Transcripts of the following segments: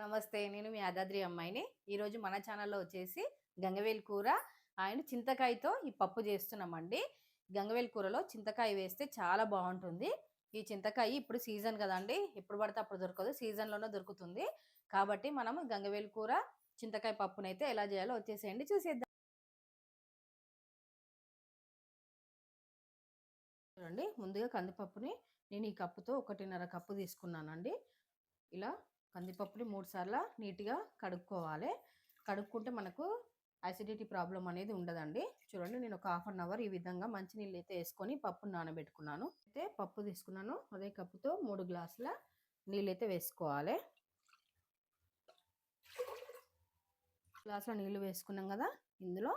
నమస్తే. నేను మీ యాదాద్రి అమ్మాయిని. ఈరోజు మన ఛానల్లో వచ్చేసి గంగవేలు కూర ఆయన చింతకాయతో ఈ పప్పు చేస్తున్నామండి. గంగవేలు కూరలో చింతకాయ వేస్తే చాలా బాగుంటుంది. ఈ చింతకాయ ఇప్పుడు సీజన్ కదండి. ఎప్పుడు పడితే అప్పుడు దొరకదు. సీజన్లోనే దొరుకుతుంది. కాబట్టి మనం గంగవేలు కూర చింతకాయ పప్పునైతే ఎలా చేయాలో వచ్చేసేయండి. చూసేద్దాం. చూడండి. ముందుగా కందిపప్పుని నేను ఈ కప్పుతో ఒకటిన్నర కప్పు తీసుకున్నానండి. ఇలా కందిపప్పుని మూడు సార్లు నీట్గా కడుక్కోవాలి. కడుక్కుంటే మనకు అసిడిటీ ప్రాబ్లం అనేది ఉండదండి. చూడండి నేను ఒక హాఫ్ అన్ అవర్ ఈ విధంగా మంచినీళ్ళు అయితే వేసుకొని పప్పును నానబెట్టుకున్నాను. అయితే పప్పు తీసుకున్నాను. అదే కప్పుతో మూడు గ్లాసుల నీళ్ళు అయితే వేసుకోవాలి. గ్లాసుల నీళ్ళు వేసుకున్నాం కదా ఇందులో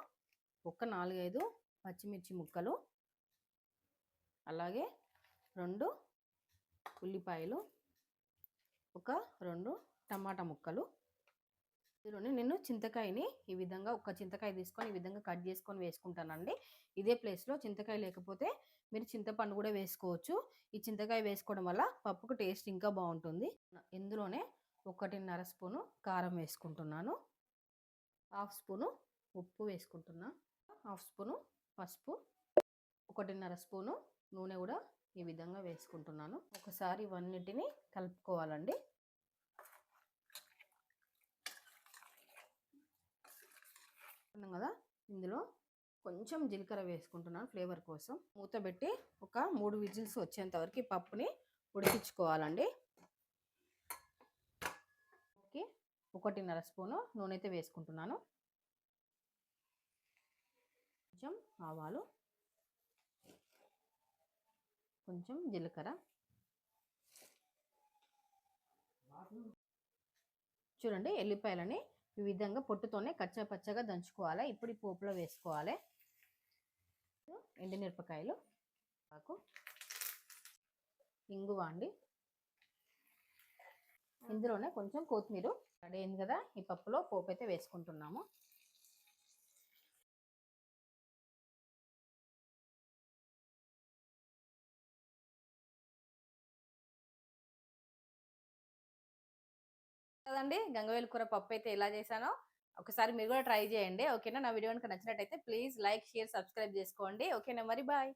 ఒక నాలుగైదు పచ్చిమిర్చి ముక్కలు అలాగే రెండు ఉల్లిపాయలు ఒక రెండు టమాటా ముక్కలు. ఇందులోనే నేను చింతకాయని ఈ విధంగా ఒక చింతకాయ తీసుకొని ఈ విధంగా కట్ చేసుకొని వేసుకుంటానండి. ఇదే ప్లేస్లో చింతకాయ లేకపోతే మీరు చింతపండు కూడా వేసుకోవచ్చు. ఈ చింతకాయ వేసుకోవడం వల్ల పప్పుకు టేస్ట్ ఇంకా బాగుంటుంది. ఇందులోనే ఒకటిన్నర స్పూను కారం వేసుకుంటున్నాను. హాఫ్ స్పూను ఉప్పు వేసుకుంటున్నా. హాఫ్ స్పూను పసుపు. ఒకటిన్నర స్పూను నూనె కూడా ఈ విధంగా వేసుకుంటున్నాను. ఒకసారి ఇవన్నిటిని కలుపుకోవాలండి. కదా? ఇందులో కొంచెం జీలకర్ర వేసుకుంటున్నాను ఫ్లేవర్ కోసం. మూత పెట్టి ఒక మూడు విజిల్స్ వచ్చేంత వరకు పప్పుని ఉడికించుకోవాలండి. ఓకే. ఒకటిన్నర స్పూను నూనె అయితే వేసుకుంటున్నాను. కొంచెం ఆవాలు కొంచెం జీలకర్ర. చూడండి ఎల్లిపాయలని ఈ విధంగా పొట్టుతోనే కచ్చా పచ్చగా దంచుకోవాలి. ఇప్పుడు ఈ పోపులో వేసుకోవాలి. ఎండుమిరపకాయలు ఆకు ఇంగువ అండి ఇందులోనే కొంచెం కొత్తిమీర. రెడీ అయింది కదా ఈ పప్పులో పోపు అయితే వేసుకుంటున్నాము. కదండి గంగవేలు కూర పప్పు అయితే ఎలా చేశానో ఒకసారి మీరు కూడా ట్రై చేయండి. ఓకేనా? నా వీడియో కనుక నచ్చినట్టయితే ప్లీజ్ లైక్ షేర్ సబ్స్క్రైబ్ చేసుకోండి. ఓకేనా? మరి బాయ్.